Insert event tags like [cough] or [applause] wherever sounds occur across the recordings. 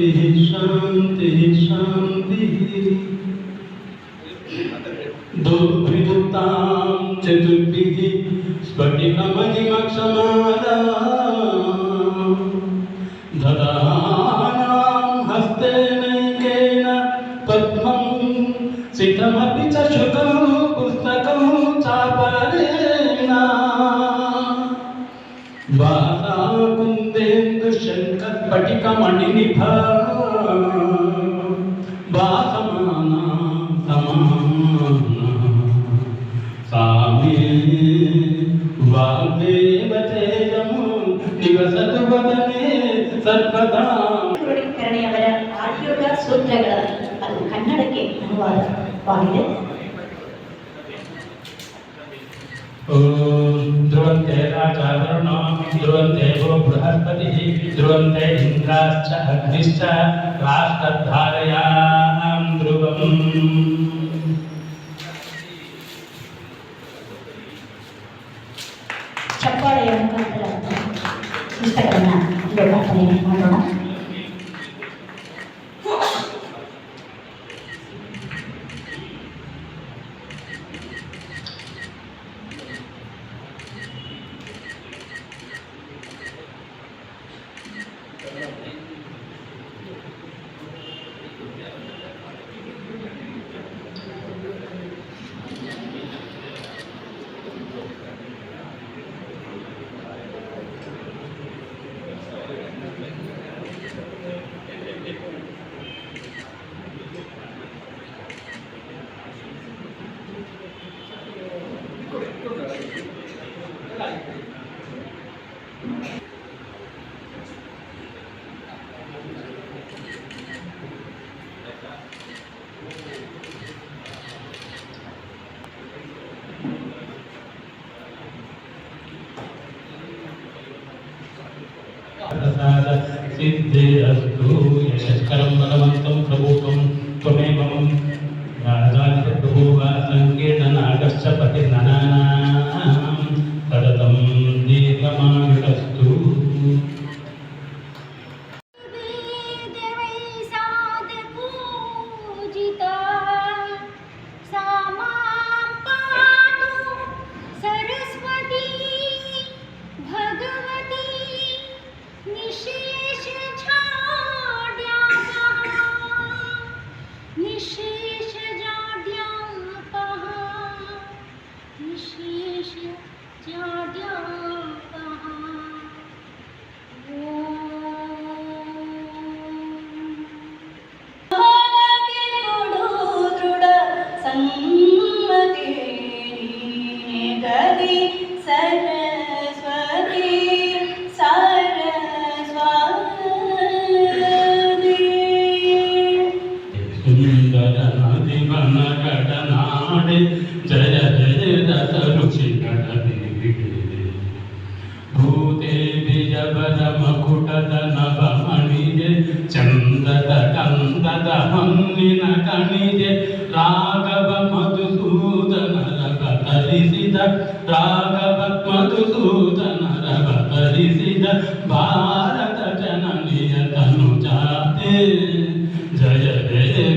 शान्तिः शान्तिः शान्तिः दुर्विदुतां चतुर्भिः स्फटिकमणिमक्षमाला ध्रुवन्ते राजा वरुणो ध्रुवन्ते वो बृहस्पतिः ध्रुवन्ते इन्द्राश्च अग्निश्च राष्ट्रधारयां ध्रुवम्। सिद्धिरस्तु यशस्करं बलवन्तं प्रभुत्वं त्वमेव मम राजाधिप्रभुः सङ्कीर्तनागश्च पतिर्ननानां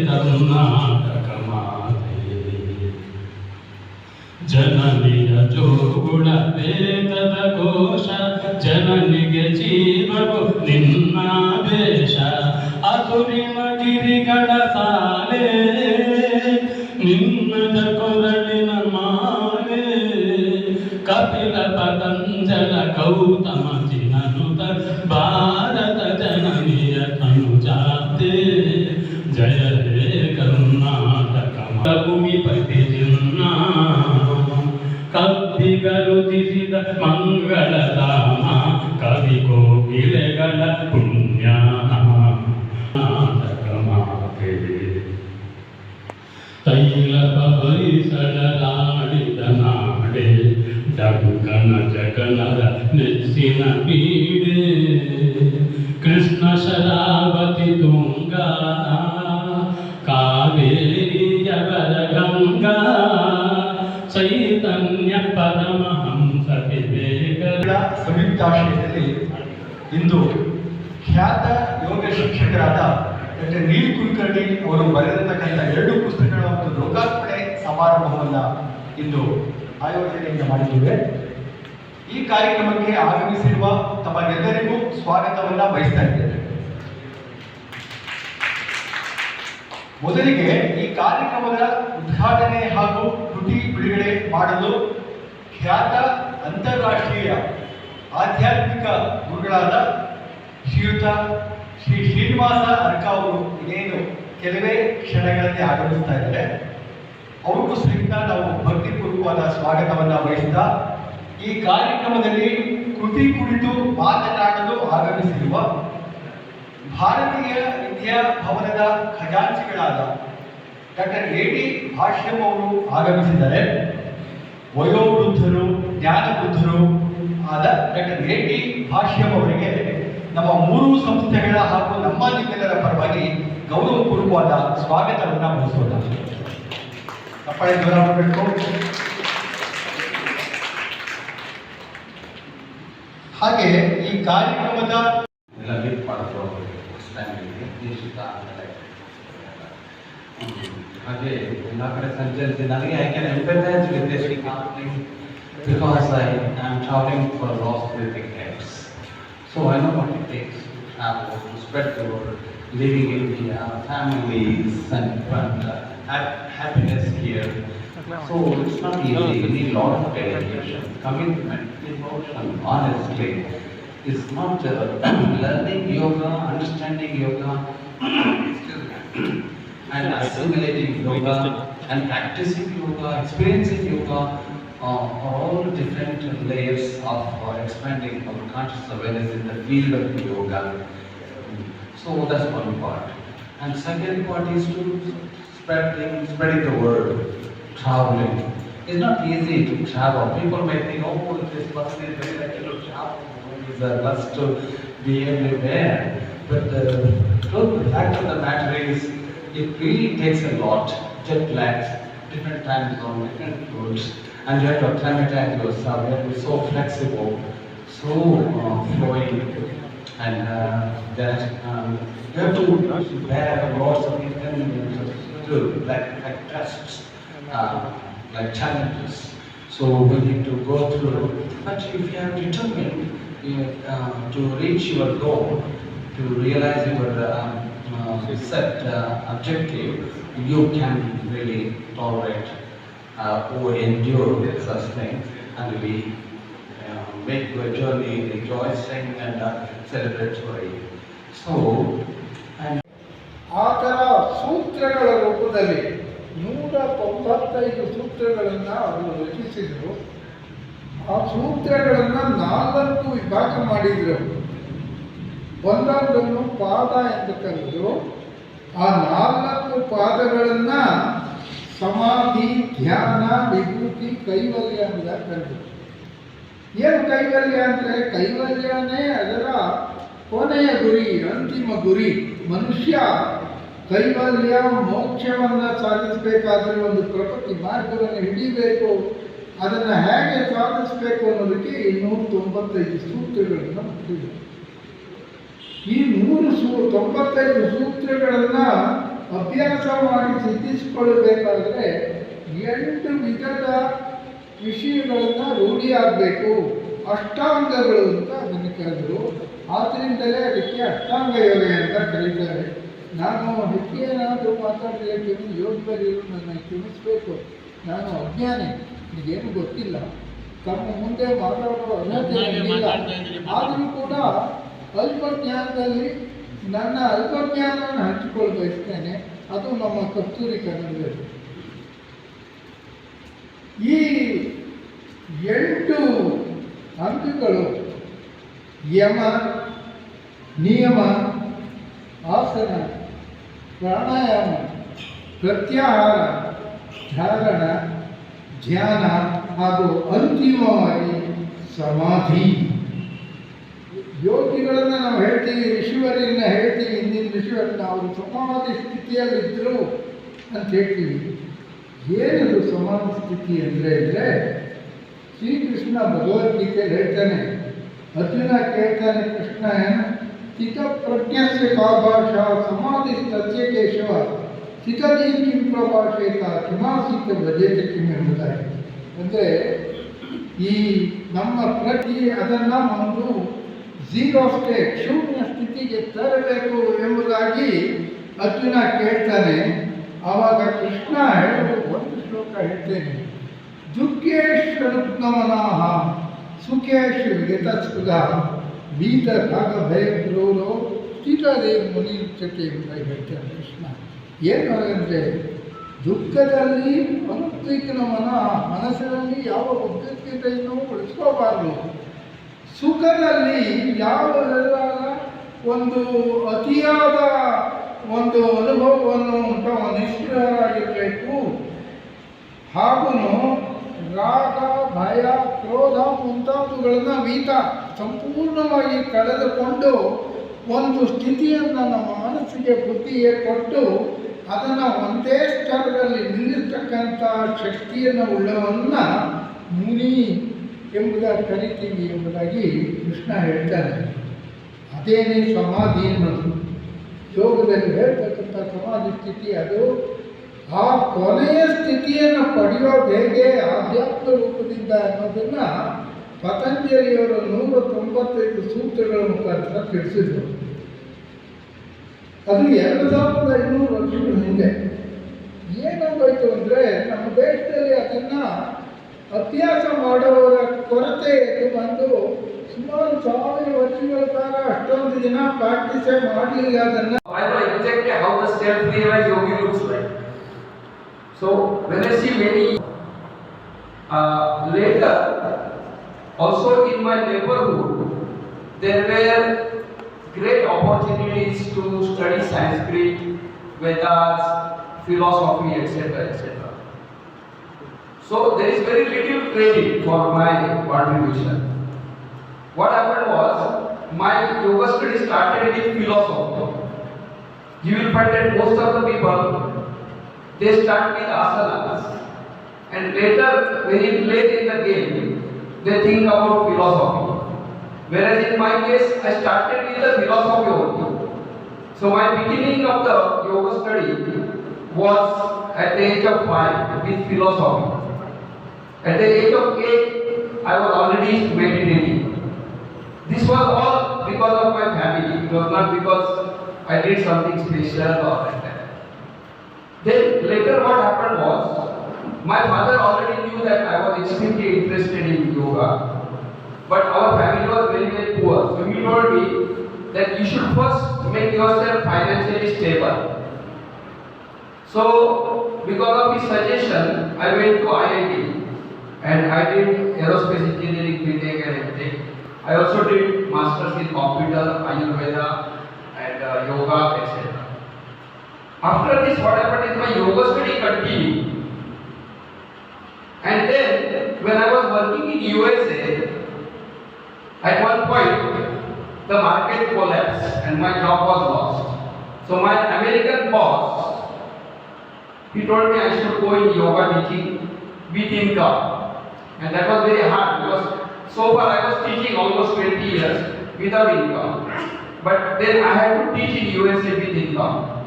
ಕರ್ನಾಟಕ ಮಾತೆ ಜನನಿಯ ಜೋಗುಳ ವೇದದ ಘೋಷ ಜನನಿಗೆ ಜೀವವು ನಿನ್ನ ದೇಶ ಅಸುರಿನ ಗಿರಿಗಳ ಸಾಲೆ ನಿನ್ನದ ಕೊರಳಿನ ಮಾಲೆ ಕಪಿಲ ಪತಂಜಲ ಗೌತಮ ಚಿನನುತ ಭೂಮಿಪತಿಜುನ್ನಾನು ಕಬ್ಬಿಗರು ತಿಸಿದ ಮಂಗಳ ಧಾಮ ಕವಿ ಕೋಗಿಲೆಗಳ ಪುಣ್ಯ ಮಾತೆ ತೈಲ ಪರಿಸಳಲಾಡಿದ ನಾಡೆ ಡಂಕನ ಜಗನದ ನೆಚ್ಚಿನ ಬೀಡೆ ಸಂಯುಕ್ತಾಶ್ರಯದಲ್ಲಿ ಇಂದು ಖ್ಯಾತ ಯೋಗ ಶಿಕ್ಷಕರಾದ ಡಾಕ್ಟರ್ ನೀಲ್ ಕುಲಕರ್ಣಿ ಅವರು ಬರೆದಿರತಕ್ಕಂಥ ಎರಡು ಪುಸ್ತಕಗಳ ಒಂದು ಲೋಕಾರ್ಪಣೆ ಸಮಾರಂಭವನ್ನು ಇಂದು ಆಯೋಜನೆಯಿಂದ ಮಾಡಿದ್ದೇವೆ. ಈ ಕಾರ್ಯಕ್ರಮಕ್ಕೆ ಆಗಮಿಸಿರುವ ತಮಗೆಲ್ಲರಿಗೂ ಸ್ವಾಗತವನ್ನ ಬಯಸ್ತಾ ಇದ್ದೇವೆ ಮೊದಲಿಗೆ ಈ ಕಾರ್ಯಕ್ರಮದ ಉದ್ಘಾಟನೆ ಹಾಗೂ ಕೃತಿ ಬಿಡುಗಡೆ ಮಾಡಲು ಖ್ಯಾತ ಅಂತಾರಾಷ್ಟ್ರೀಯ ಆಧ್ಯಾತ್ಮಿಕ ಗುರುಗಳಾದ ಶ್ರೀಯುತ ಶ್ರೀ ಶ್ರೀನಿವಾಸ ಅರ್ಕ ಅವರು ಇನ್ನೇನು ಕೆಲವೇ ಕ್ಷಣಗಳಲ್ಲಿ ಆಗಮಿಸ್ತಾ ಇದ್ದಾರೆ. ಅವರಿಗೂ ಸಹಿತ ನಾವು ಭಕ್ತಿಪೂರ್ವಕವಾದ ಸ್ವಾಗತವನ್ನು ಬಯಸ್ತಾ ಈ ಕಾರ್ಯಕ್ರಮದಲ್ಲಿ ಕೃತಿ ಕುರಿತು ಮಾತನಾಡಲು ಆಗಮಿಸಿರುವ ಭಾರತೀಯ ವಿದ್ಯಾಭವನದ ಖಜಾಂಚಿಗಳಾದ ಡಾಕ್ಟರ್ ಎ ಡಿ ಭಾಷ್ಯಂ ಅವರು ಆಗಮಿಸಿದ್ದಾರೆ. ವಯೋವೃದ್ಧರು, ಜ್ಞಾನವೃದ್ಧರು ಆದ ಡಾಕ್ಟರ್ ಎ ಟಿ ಭಾಷ್ಯಂ ಅವರಿಗೆ ನಮ್ಮ ಮೂರು ಸಂಸ್ಥೆಗಳ ಹಾಗೂ ನಮ್ಮ ನಿಮ್ಮೆಲ್ಲರ ಪರವಾಗಿ ಗೌರವಪೂರ್ವವಾದ ಸ್ವಾಗತವನ್ನು ಬಯಸೋಣ ತಪ್ಪಳೆ ದೂರ ಮಾಡಬೇಕು. ಹಾಗೆ ಈ ಕಾರ್ಯಕ್ರಮದ ಹಾಗೆ, ಎಲ್ಲ ಕಡೆ ಸಂಚರಿಸಿ, ನನಗೆ I can because I am traveling for lost living heads. So I know what it takes to travel, to spread the word, leaving India, families, and, and uh, happiness here. So it's not easy. You need a lot of dedication, commitment, devotion, honestly. It's not uh, [clears throat] learning yoga, understanding yoga, [clears throat] and assimilating yoga, and practicing yoga, experiencing yoga all different layers of expanding our conscious awareness in the field of yoga. So that's one part. And second part is to spreading, spreading the word, traveling. It's not easy to travel. People may think, oh, this person is very lucky to travel. He's a blessed to be everywhere. But the the fact of the matter is, it really takes a lot. Jet lags, different time zone, different foods, and you have to acclimatize yourself. Be so flexible, so uh, flowing, and uh, that um, you have to bear lots of inconveniences too, like like tests, uh, like challenges. So we need to go through. But if you are determined uh, to reach your goal, to realize your uh, uh, set uh, objective, you can really tolerate uh, or endure such things, and we uh, make journey rejoicing and uh, celebratory. So, and ಆ ಥರ ಸೂತ್ರಗಳ ರೂಪದಲ್ಲಿ ನೂರ ತೊಂಬತ್ತೈದು ಸೂತ್ರಗಳನ್ನು ಅವರು ರಚಿಸಿದರು. ಆ ಸೂತ್ರಗಳನ್ನು ನಾಲ್ಕು ವಿಭಾಗ ಮಾಡಿದರು. ಒಂದೊಂದನ್ನು ಪಾದ ಎಂದು ಕರೆದು ಆ ನಾಲ್ಕು ಪಾದಗಳನ್ನು ಸಮಾಧಿ, ಧ್ಯಾನ, ವಿಭೂತಿ, ಕೈವಲ್ಯ ಅಂತ ಕರೆದರು ಏನು ಕೈವಲ್ಯ ಅಂದರೆ? ಕೈವಲ್ಯನೇ ಅದರ ಕೊನೆಯ ಗುರಿ, ಅಂತಿಮ ಗುರಿ. ಮನುಷ್ಯ ಕೈವಲ್ಯ, ಮೋಕ್ಷವನ್ನು ಸಾಧಿಸಬೇಕಾದರೆ ಒಂದು ಪ್ರಕೃತಿ ಮಾರ್ಗವನ್ನು ಹಿಡಿಬೇಕು. ಅದನ್ನು ಹೇಗೆ ಸಾಧಿಸಬೇಕು ಅನ್ನೋದಕ್ಕೆ ಇನ್ನೂರ ತೊಂಬತ್ತೈದು ಸೂತ್ರಗಳನ್ನು ಮಾಡಿದೆ ಈ ನೂರು ಸೂ ತೊಂಬತ್ತೈದು ಸೂತ್ರಗಳನ್ನು ಅಭ್ಯಾಸ ಮಾಡಿ ಎಂಟು ವಿಧದ ವಿಷಯಗಳನ್ನು ರೂಢಿಯಾಗಬೇಕು. ಅಷ್ಟಾಂಗಗಳು ಅಂತ ಅದನ್ನು ಕರೆದರು. ಆದ್ದರಿಂದಲೇ ಅದಕ್ಕೆ ಅಷ್ಟಾಂಗ ಯೋಗ ಅಂತ ಕರೀತಾರೆ. ನಾನು ಹೆಚ್ಚೇನಾದರೂ ಮಾತಾಡಲಿಕ್ಕೆ ಕ್ಷಮಿ ಯೋಗದಲ್ಲಿರು ನನ್ನ ತಿಳಿಸ್ಬೇಕು ನಾನು ಅಜ್ಞಾನಿ. ನನಗೇನು ಗೊತ್ತಿಲ್ಲ. ತಮ್ಮ ಮುಂದೆ ಮಾತಾಡುವ ಅರ್ಹತೆ ಆದರೂ ಕೂಡ ಅಲ್ಪ ಜ್ಞಾನದಲ್ಲಿ ನನ್ನ ಅಲ್ಪಜ್ಞಾನವನ್ನು ಜ್ಞಾನವನ್ನು ಹಂಚಿಕೊಳ್ಳ ಬಯಸ್ತೇನೆ ಅದು ನಮ್ಮ ಕಸ್ತೂರಿ ಕನ್ನಡದಲ್ಲಿ ಈ ಎಂಟು ಅಂಕಗಳು ಯಮ, ನಿಯಮ, ಆಸನ, ಪ್ರಾಣಾಯಾಮ, ಪ್ರತ್ಯಾಹಾರ, ಧಾರಣ, ಧ್ಯಾನ ಹಾಗೂ ಅಂತಿಮವಾಗಿ ಸಮಾಧಿ. ಯೋಗಿಗಳನ್ನು ನಾವು ಹೇಳ್ತೀವಿ ಋಷಿವರನ್ನ ಹೇಳ್ತೀವಿ ಹಿಂದಿನ ಋಷಿವರನ್ನ ಅವರು ಸಮಾಧಿ ಸ್ಥಿತಿಯಲ್ಲಿದ್ದರು ಅಂತ ಹೇಳ್ತೀವಿ ಏನದು ಸಮಾಧಿ ಸ್ಥಿತಿ ಅಂದರೆ ಅಂದರೆ ಶ್ರೀಕೃಷ್ಣ ಭಗವದ್ಗೀತೆಯಲ್ಲಿ ಹೇಳ್ತಾನೆ ಅರ್ಜುನ ಕೇಳ್ತಾನೆ ಕೃಷ್ಣ ಸ್ಥಿತ ಪ್ರಜ್ಞಸ್ಯ ಕಾ ಭಾಷಾ ಸಮಾಧಿ ತಸ್ಯ ಕೇಶವ ಸ್ಥಿತದಿ ಕಿಂ ಪ್ರಭಾಷೇತ ಕಿಮಾಸೀತ ಭಜೇತ ಕಿಂ ಎಂಬುದಾಗಿ ಅಂದರೆ ಈ ನಮ್ಮ ಪ್ರತಿ ಅದನ್ನು ಒಂದು ಝೀರೋ ಸ್ಟೇಟ್ ಶೂನ್ಯ ಸ್ಥಿತಿಗೆ ತರಬೇಕು ಎಂಬುದಾಗಿ ಅರ್ಜುನ ಕೇಳ್ತಾನೆ. ಆವಾಗ ಕೃಷ್ಣ ಹೇಳುವ ಒಂದು ಶ್ಲೋಕ ಹೇಳ್ತೇನೆ. ದುಃಖೇಶ್ವರುಗ್ನಮನಾಹ ಸುಖೇಶ್ ವಿಗತಸ್ಪೃಗ ಬೀತ ರಾಗ ಭಯ ಕ್ರೋರೋ ಸ್ಥಿತದೇ ಮುನಿಯುತ್ತೆ ಅಂತ ಹೇಳ್ತಾನೆ ಕೃಷ್ಣ. ಏನು ಅಂದರೆ, ದುಃಖದಲ್ಲಿ ಅನುದ್ವಿಗ್ನ ಮನ ಮನಸ್ಸಿನಲ್ಲಿ ಯಾವ ಉದ್ವಿಗ್ನತೆಯನ್ನು ಉಳಿಸ್ಕೋಬಾರ್ದು ಸುಖದಲ್ಲಿ ಯಾವುದೆಲ್ಲ ಒಂದು ಅತಿಯಾದ ಒಂದು ಅನುಭವವನ್ನು ಉಂಟ, ನಿಷ್ಠರಾಗಿರಬೇಕು. ಹಾಗೂ ರಾಗ, ಭಯ, ಕ್ರೋಧ ಮುಂತಾದವುಗಳನ್ನು ವೀತ ಸಂಪೂರ್ಣವಾಗಿ ಕಳೆದುಕೊಂಡು ಒಂದು ಸ್ಥಿತಿಯನ್ನು ನಮ್ಮ ಮನಸ್ಸಿಗೆ ಬುದ್ಧಿಗೆ ಕೊಟ್ಟು ಅದನ್ನು ಒಂದೇ ಸ್ಥಳದಲ್ಲಿ ನಿಲ್ಲಿಸ್ತಕ್ಕಂಥ ಶಕ್ತಿಯನ್ನು, ಉಳ್ಳವನ್ನ ಮುನಿ ಎಂಬುದಾಗಿ ಕರಿತೀವಿ ಎಂಬುದಾಗಿ ಕೃಷ್ಣ ಹೇಳ್ತಾನೆ. ಅದೇನೇ ಸಮಾಧಿ ಅನ್ನೋದು ಯೋಗದಲ್ಲಿ ಹೇಳ್ತಕ್ಕಂಥ ಸಮಾಧಿ ಸ್ಥಿತಿ ಅದು ಆ ಕೊನೆಯ ಸ್ಥಿತಿಯನ್ನು ಪಡೆಯೋದು ಹೇಗೆ ಆಧ್ಯಾತ್ಮ ರೂಪದಿಂದ ಅನ್ನೋದನ್ನು ಪತಂಜಲಿಯವರು ನೂರ ತೊಂಬತ್ತೈದು ಸೂತ್ರಗಳ ಮುಖಾಂತರ ತಿಳಿಸಿದರು. ಅದು ಎರಡು ಸಾವಿರದ ಐನೂರು ವರ್ಷಗಳ ಹಿಂದೆ. ಏನಾಗೋಯ್ತು ಅಂದರೆ ನಮ್ಮ ದೇಶದಲ್ಲಿ ಅದನ್ನು ಅಭ್ಯಾಸ ಮಾಡೋರ ಕೊರತೆ ಎದ್ದು ಬಂದು ಸುಮಾರು ಸಾವಿರ ವರ್ಷಗಳ ಕಾಲ ಅಷ್ಟೊಂದು ಜನ ಪ್ರಾಕ್ಟೀಸೇ ಮಾಡಲಿಲ್ಲ ಅದನ್ನು I know exactly how the self-realized yogi looks like. So when I see many uh, later, also in my neighborhood, there were great opportunities to study Sanskrit, Vedas, philosophy, etc., etc. So there is very little credit for my contribution. What happened was my yoga study started with philosophy. You will find that most of the people they start with asanas and later when it late in the game they think about philosophy. Whereas in my case I started with the philosophy only. So my beginning of the yoga study was at the age of five with philosophy. At the age of eight I was already meditating. This was all because of my family. It was not because I did something special or like that. Then later what happened was, my father already knew that I was extremely interested in yoga. But our family was very very poor. So he told me that you should first make yourself financially stable. So because of his suggestion, I went to IIT and I did aerospace engineering, BTech and everything. I also did masters in computer, Ayurveda and uh, yoga, etc. After this, what happened is my yoga study continued. And then, when I was working in USA, at one point, the market collapsed and my job was lost. So my American boss, he told me I should go in yoga teaching with income. And that was very hard because so far I was teaching almost 20 years without income. But then I had to teach in USA with income.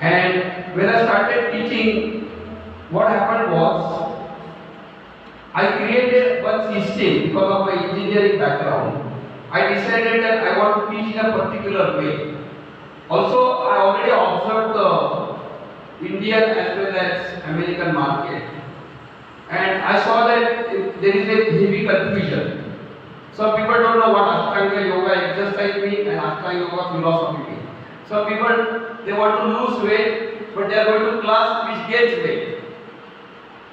And when I started teaching, what happened was I created one system because of my engineering background. I decided that I want to teach in a particular way. Also, I already observed the Indian as well as American market. And I saw that there is a heavy confusion. Some people don't know what Ashtanga Yoga exercise means and Ashtanga Yoga philosophy means. Some people they want to lose weight, but they are going to class which gains weight.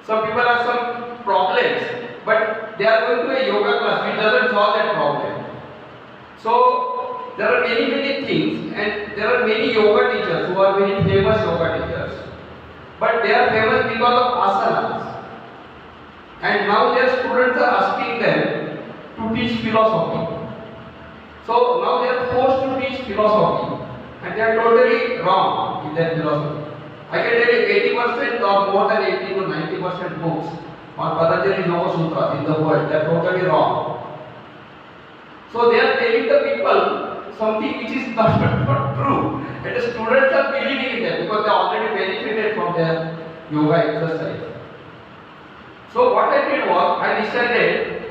Some people have some problems, but they are going to a yoga class which doesn't solve that problem. So there are many many things, and there are many yoga teachers who are very famous yoga teachers. but they are famous because of asanas. And now their students are asking them to teach philosophy. So now they are forced to teach philosophy, and they are totally wrong in their philosophy. I can tell you 80% or more than 80 to 90% books on Patanjali Yoga in the world, they are totally wrong. So they are telling the people something which is not, [laughs] not true. And the students are believing in them because they already benefited from their yoga exercise. So what I did was I decided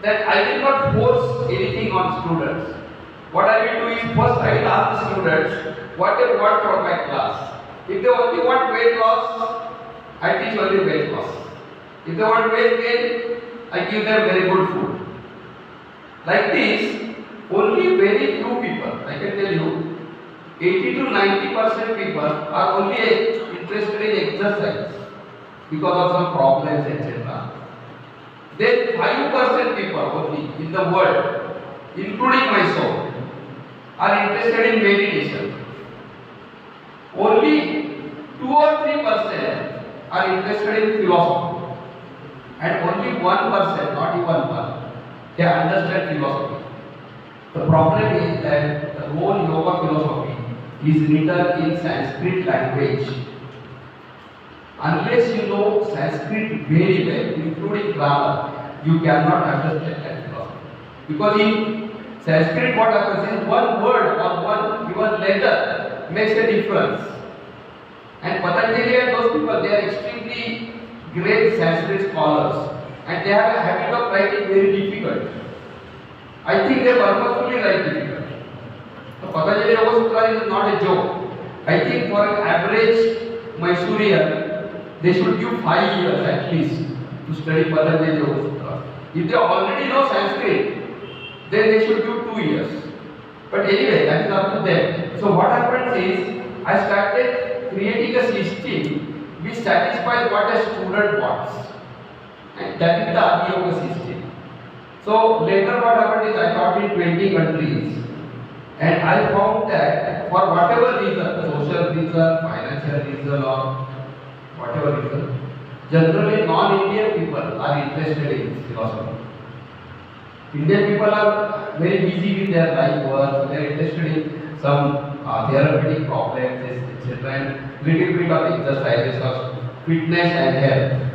that I will not force anything on students. What I will do is first I will ask the students what they want from my class. If they only want weight loss, I teach only weight loss. If they want weight gain, I give them very good food. Like this, only very few people, I can tell you, 80 to 90 percent people are only interested in exercise because of some problems, etc. Then 5 percent people only in the world, including myself, are interested in meditation. Only 2 or 3 percent are interested in philosophy. And only 1 percent, not even 1, they understand philosophy. The problem is that the whole yoga philosophy is written in Sanskrit language. Unless you know Sanskrit very well, including grammar, you cannot understand that. Because in Sanskrit, what happens is one word or one given letter makes a difference. And Patanjali and those people, they are extremely great Sanskrit scholars and they have a habit of writing very difficult. I think they purposefully write difficult. The Patanjali Yoga Sutra is not a joke. I think for an average Mysorean, they should give five years at least to study Patanjali Yoga. If they already know Sanskrit, then they should give two years. But anyway, that is up to them. So what happens is, I started creating a system which satisfies what a student wants. And that is the Adi Yoga system. So later what happened is I taught in 20 countries. And I found that for whatever reason, social reason, financial reason or whatever reason, generally non-Indian people are interested in philosophy. Indian people are very busy with their life work, they are interested in some uh, therapeutic problems, etc. and little bit of exercises of fitness and health.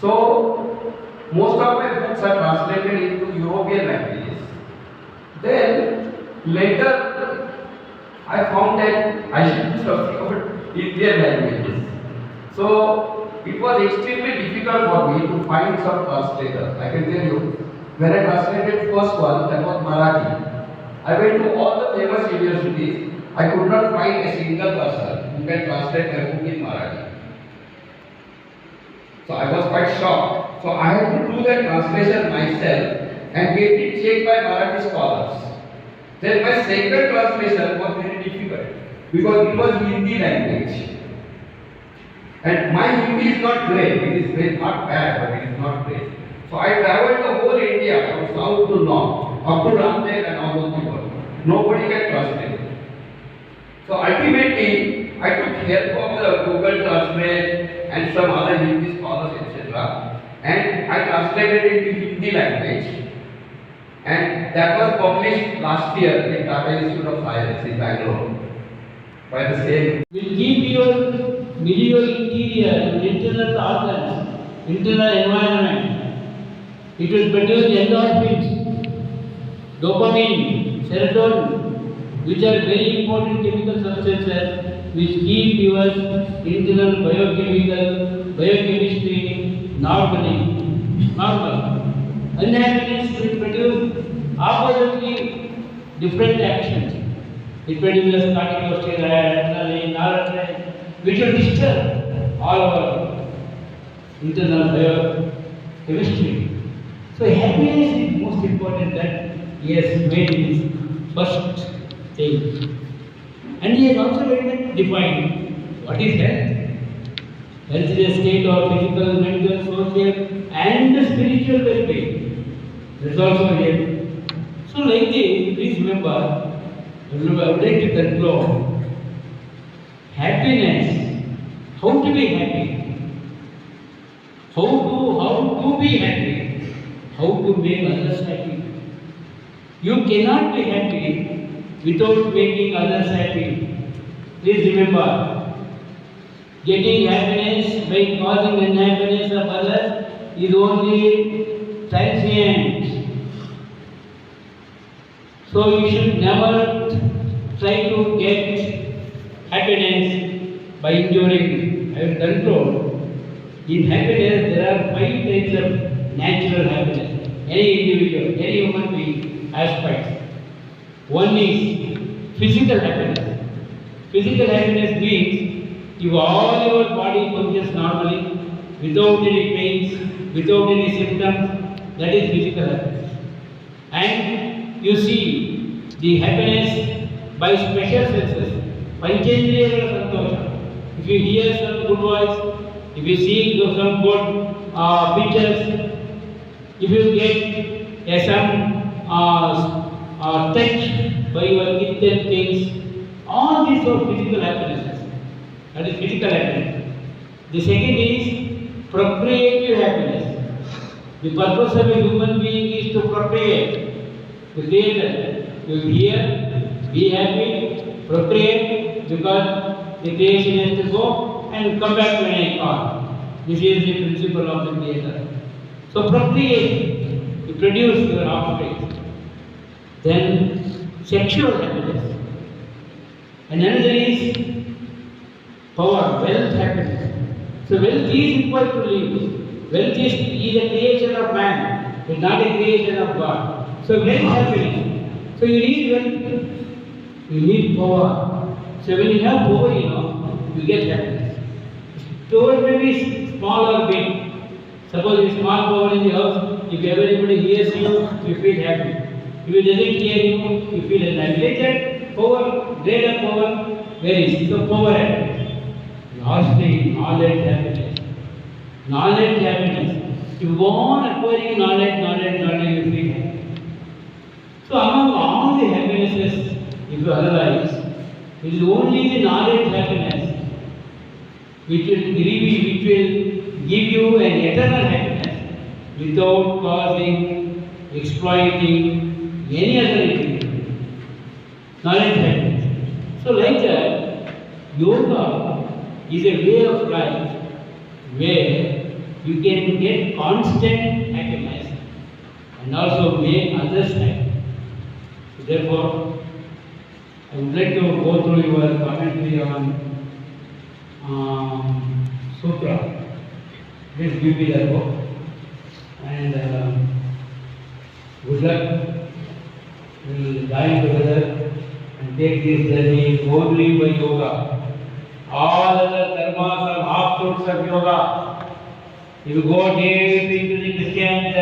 So, most of my books are translated into European languages. Then, later, I found that I should do something about Indian languages. So, it was extremely difficult for me to find some translators. I can tell you, when I translated first one, that was Marathi. I went to all the famous universities. I could not find a single person who can translate my book in Marathi. So I was quite shocked. So I had to do that translation myself and get it checked by Marathi scholars. Then my second translation was very difficult because it was Hindi language. And my Hindi is not great. It is very not bad, but it is not great. So I traveled the whole India from south to north, up to Ramdev and all those people. Nobody can translate. So ultimately, I took help of the Google Translate and some other Hindi scholars, etc. And I translated it into Hindi language. And that was published last year in Tata Institute of Science in Bangalore by the same will keep your medieval interior, internal organs, internal environment. It will produce endorphins, dopamine, serotonin, which are very important chemical substances which keep your internal biochemical, biochemistry normally, normal. Unhappiness will produce oppositely different actions. It produces corticosteroid, adrenaline, noradrenaline, which will disturb all our internal biochemistry. So happiness is most important that he has made his first thing. And he has also very much defined what is health. Health is a state of physical, mental, social and spiritual well-being. That's also here. So like this, please remember, I would like to conclude. Happiness how to be happy, how to how to be happy, how to make others happy. You cannot be happy without making others happy. Please remember, getting happiness by causing unhappiness of others is only transient. So you should never try to get happiness by enduring. I have controlled. In happiness, there are five types of natural happiness. Any individual, any human being aspects. One is physical happiness. Physical happiness means if all your body functions normally, without any pains, without any symptoms, that is physical happiness. And you see the happiness by special senses. by Panchendriyagala santosha. If you hear some good voice, if you see some good uh, pictures, if you get uh, some uh, uh, touch by your teeth things, all these are physical happinesses. That is physical happiness. The second is procreative happiness. The purpose of a human being is to procreate, to create. You hear, be happy, procreate, because the creation has to go and come back when I call. This is the principle of the creator. So procreate, to produce your offspring. Then sexual happiness. And another is power, wealth, happiness. So wealth is equal to live. Wealth is, is a creation of man, it's not a creation of God. So wealth happiness. So you need wealth, you need power. So when you have power, you know, you get happiness. Power may be small or big. Suppose you small power in the house, if everybody hears you, you feel happy. If it doesn't hear you, you feel neglected. Power, greater power, is so power happiness? Lastly, knowledge happiness. Knowledge happiness. You go on acquiring knowledge, knowledge, knowledge, you feel happy. So among all the happinesses, if you analyze, is only the knowledge happiness which will give you, which will give you an eternal happiness without causing, exploiting any other activity. Knowledge happiness. So like that, yoga is a way of life where you can get constant happiness and also make others happy. Therefore, would like to go through your commentary on um, Sutra. Please give me that book. And uh, good luck. We will join together and take this journey only by yoga. All other dharmas are half fruits of yoga. If you go deep into the Christian